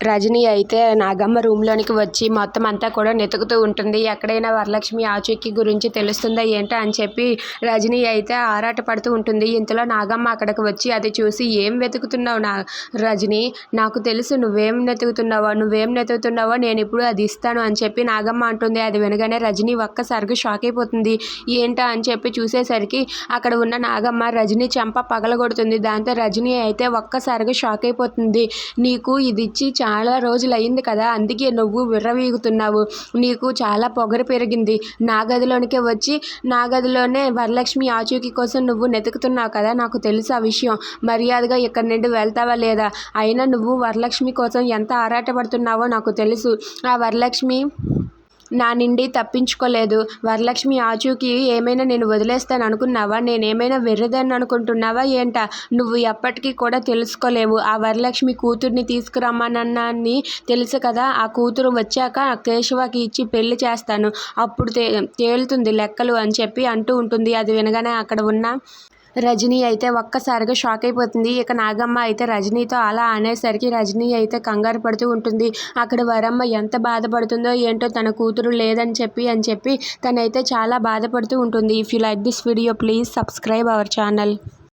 రజనీ అయితే నాగమ్మ రూమ్లోనికి వచ్చి మొత్తం అంతా కూడా వెతుకుతూ ఉంటుంది. ఎక్కడైనా వరలక్ష్మి ఆచూకీ గురించి తెలుస్తుందా ఏంటో అని చెప్పి రజనీ అయితే ఆరాట పడుతూ ఉంటుంది. ఇంతలో నాగమ్మ అక్కడికి వచ్చి అది చూసి ఏం వెతుకుతున్నావు నా రజనీ? నాకు తెలుసు నువ్వేం వెతుకుతున్నావో నువ్వేం వెతుకుతున్నావో నేను ఇప్పుడు అది ఇస్తాను అని చెప్పి నాగమ్మ అంటుంది. అది వినగానే రజనీ ఒక్కసారిగా షాక్ అయిపోతుంది. ఏంటా? అని చెప్పి చూసేసరికి అక్కడ ఉన్న నాగమ్మ రజనీ చెంప పగలగొడుతుంది. దాంతో రజనీ అయితే ఒక్కసారిగా షాక్ అయిపోతుంది. నీకు ఇది ఇచ్చి చాలా రోజులు అయింది కదా అందుకే నువ్వు విర్రవీగుతున్నావు. నీకు చాలా పొగరు పెరిగింది. నా గదిలోనికే వచ్చి నా గదిలోనే వరలక్ష్మి ఆచూకీ కోసం నువ్వు వెతుకుతున్నావు కదా నాకు తెలుసు ఆ విషయం. మర్యాదగా ఇక్కడి నుండి వెళ్తావా లేదా? అయినా నువ్వు వరలక్ష్మి కోసం ఎంత ఆరాటపడుతున్నావో నాకు తెలుసు. ఆ వరలక్ష్మి నా నుండి తప్పించుకోలేదు. వరలక్ష్మి ఆచూకీ ఏమైనా నేను వదిలేస్తాను అనుకున్నావా? నేనేమైనా వెర్రదని అనుకుంటున్నావా ఏంటా? నువ్వు ఎప్పటికీ కూడా తెలుసుకోలేవు. ఆ వరలక్ష్మి కూతుర్ని తీసుకురమ్మనన్నాన్ని తెలుసు కదా? ఆ కూతురు వచ్చాక కేశవకి ఇచ్చి పెళ్ళి చేస్తాను. అప్పుడు తే తేలుతుంది లెక్కలు అని చెప్పి అంటూ ఉంటుంది. అది వినగానే అక్కడ ఉన్న రజనీ అయితే ఒక్కసారిగా షాక్ అయిపోతుంది. ఇక నాగమ్మ అయితే రజనీతో అలా అనేసరికి రజనీ అయితే కంగారు పడుతూ ఉంటుంది. అక్కడ వరమ్మ ఎంత బాధపడుతుందో ఏంటో తన కూతురు లేదని చెప్పి అని చెప్పి తనైతే చాలా బాధపడుతూ ఉంటుంది. If you like this video please subscribe our channel